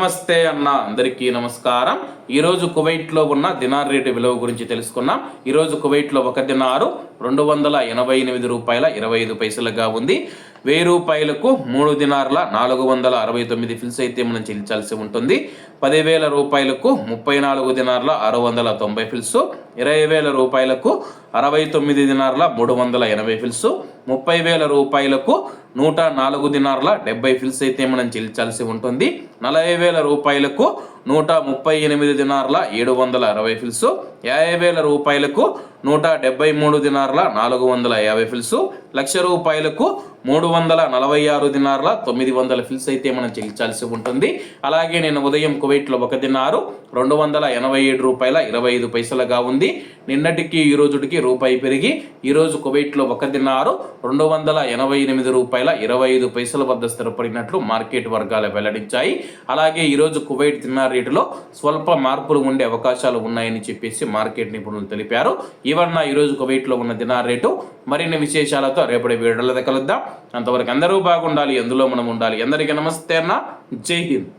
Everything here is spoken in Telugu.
నమస్తే అన్న అందరికీ నమస్కారం. ఈరోజు కువైట్లో ఉన్న దినార్ రేటు విలువ గురించి తెలుసుకున్నాం. ఈరోజు కువైట్లో ఒక దినారు రెండు వందల ఎనభై ఎనిమిది రూపాయల ఇరవై ఐదు పైసలుగా ఉంది. వెయ్యి రూపాయలకు మూడు దినార్ల నాలుగు వందల అరవై తొమ్మిది ఫిల్స్ అయితే మనం చెల్లించాల్సి ఉంటుంది. పదివేల రూపాయలకు ముప్పై నాలుగు దినార్ల ఆరు వందల తొంభై ఫిల్స్ ఇరవై వేల రూపాయలకు అరవై తొమ్మిది దినార్ల మూడు వందల ఎనభై ఫిల్స్ ముప్పై వేల రూపాయలకు నూట నాలుగు దినార్ల డెబ్బై ఫిల్స్ అయితే మనం చెల్లించాల్సి ఉంటుంది. నలభై వేల రూపాయలకు నూట ముప్పై ఎనిమిది దినార్ల ఏడు వందల అరవై ఫిల్స్ యాభై వేల రూపాయలకు నూట డెబ్బై మూడు దినార్ల నాలుగు వందల యాభై ఫిల్స్ లక్ష రూపాయలకు మూడు వందల నలభై ఆరు దినార్ల తొమ్మిది వందల ఫిల్స్ అయితే మనం చెల్లించాల్సి ఉంటుంది. అలాగే నేను ఉదయం కువైట్లో ఒక దినారు రెండు వందల ఎనభై ఏడు రూపాయల ఇరవై ఐదు పైసలుగా ఉంది. నిన్నటికి ఈ రోజుటికి రూపాయి పెరిగి ఈరోజు కువైట్లో ఒక దినారు రెండు వందల ఎనభై ఎనిమిది రూపాయల ఇరవై ఐదు పైసల వద్ద స్థిరపడినట్లు మార్కెట్ వర్గాలు వెల్లడించాయి. అలాగే ఈరోజు కువైట్ దినార్ రేటులో స్వల్ప మార్పులు ఉండే అవకాశాలు ఉన్నాయని చెప్పేసి మార్కెట్ నిపుణులు తెలిపారు. ఇవన్న ఈరోజు కువైట్లో ఉన్న దినార్ రేటు. మరిన్ని విశేషాలతో రేపటి వీడియోలో కలుద్దాం. అంతవరకు అందరూ బాగుండాలి ఎందులో మనం ఉండాలి. అందరికీ నమస్తే అన్న. జై హింద్.